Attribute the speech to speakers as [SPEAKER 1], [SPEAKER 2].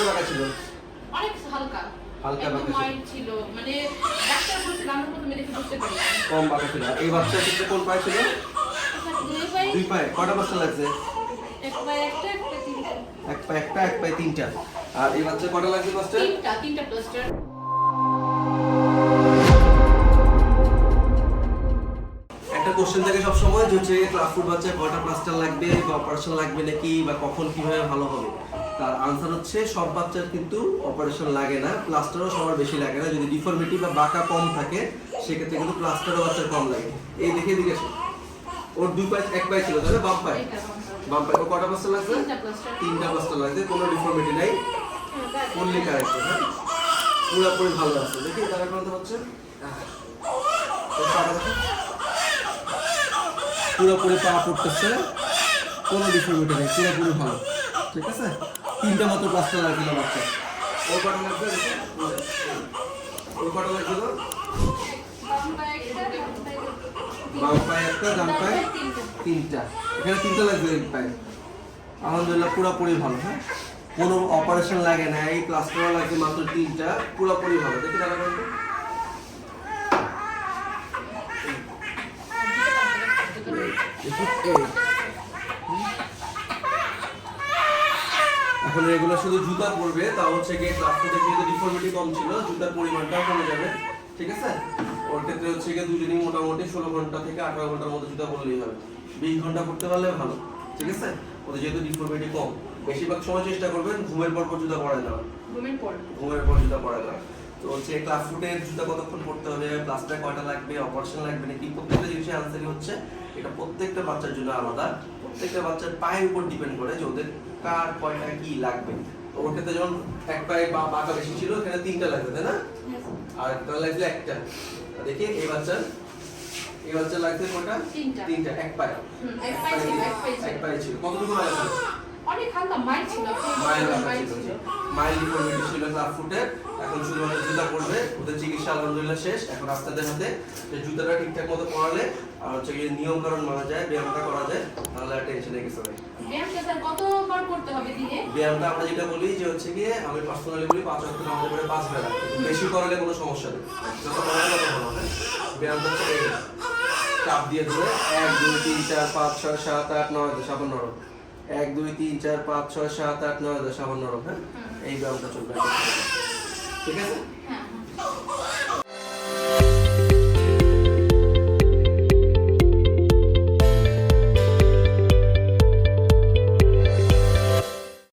[SPEAKER 1] কত টাকা ছিল
[SPEAKER 2] অনেক হালকা হালকা ছিল মানে ডাক্তার বলছিল পারি
[SPEAKER 1] কম ছিল এই বাচ্চা কোন ছিল দুই লাগছে এক একটা এক একটা এক তিনটা আর এই বাচ্চা লাগছে বাচ্চা
[SPEAKER 2] তিনটা তিনটা প্লাস্টার
[SPEAKER 1] কোশ্চেন থাকে সবসময় যে হচ্ছে ক্লাস বাচ্চা কটা প্লাস্টার লাগবে বা অপারেশন লাগবে নাকি বা কখন কিভাবে ভালো হবে তার আনসার হচ্ছে সব বাচ্চার কিন্তু অপারেশন লাগে না প্লাস্টারও সবার বেশি লাগে না যদি ডিফর্মিটি বা বাঁকা কম থাকে সেক্ষেত্রে কিন্তু প্লাস্টারও বাচ্চার কম লাগে এই দেখে দিকে ওর দুই পায়ে এক পায়ে ছিল তাহলে বাম পায়ে বাম পায়ে কটা বস্তা লাগছে তিনটা বস্তা লাগছে কোনো ডিফর্মিটি নাই হ্যাঁ, কার আছে হ্যাঁ পুরোপুরি ভালো আছে দেখি তারা তো হচ্ছে হ্যাঁ। পুরোপুরি পা পড়তেছে কোনো ডিফর্মিটি নেই পুরোপুরি ভালো ঠিক আছে তিনটা মাত্র পাঁচটা লাগছিল বাচ্চা ওর লাগবে একটা তিনটা তিনটা লাগবে আলহামদুলিল্লাহ পুরোপুরি ভালো হ্যাঁ কোনো অপারেশন লাগে না এই লাগে মাত্র তিনটা পুরোপুরি ভালো এখন এগুলো শুধু জুতা পড়বে তা হচ্ছে গিয়ে ক্লাস টু থেকে যেহেতু ডিফর্মিটি কম ছিল জুতার পরিমাণটা কমে যাবে ঠিক আছে ওর ক্ষেত্রে হচ্ছে গিয়ে দুজনই মোটামুটি ষোলো ঘন্টা থেকে আঠারো ঘন্টার মধ্যে জুতা পরলেই হবে বিশ ঘন্টা পড়তে পারলে ভালো ঠিক আছে ওদের যেহেতু ডিফর্মিটি কম বেশিরভাগ সময় চেষ্টা করবেন ঘুমের পর পর জুতা পরা যাওয়ার ঘুমের পর ঘুমের পর জুতা পরা যাওয়ার তো হচ্ছে ক্লাস রুটে জুতা কতক্ষণ পড়তে হবে প্লাস্টার কয়টা লাগবে অপারেশন লাগবে নাকি প্রত্যেকটা জিনিসের আনসারই হচ্ছে এটা প্রত্যেকটা বাচ্চার জন্য আলাদা প্রত্যেকটা বাচ্চার পায়ের উপর ডিপেন্ড করে যে ওদের কার কয়টা কি লাগবে ওর ক্ষেত্রে যেমন এক পায়ে বাঁকা বেশি ছিল এখানে তিনটা লাগবে তাই না আর একটা লাগবে একটা দেখি এই বাচ্চার এই বাচ্চা লাগবে কটা তিনটা এক পায়ে এক পায়ে ছিল কতটুকু লাগবে ব্যায়ামটা আমরা যেটা বলি যে হচ্ছে গিয়ে আমি পার্সোনালি বলি পাঁচ ওয়াক্ত নামাজ পড়ে পাঁচ বেলা বেশি করলে কোনো সমস্যা নেই যত করা চাপ দিয়ে ধরে এক দুই তিন চার পাঁচ ছয় সাত আট নয় দশ আবার এক দুই তিন চার পাঁচ ছয় সাত আট নয় দশ আবার হ্যাঁ এই ব্যায়ামটা চলবে ঠিক আছে হ্যাঁ, হ্যাঁ।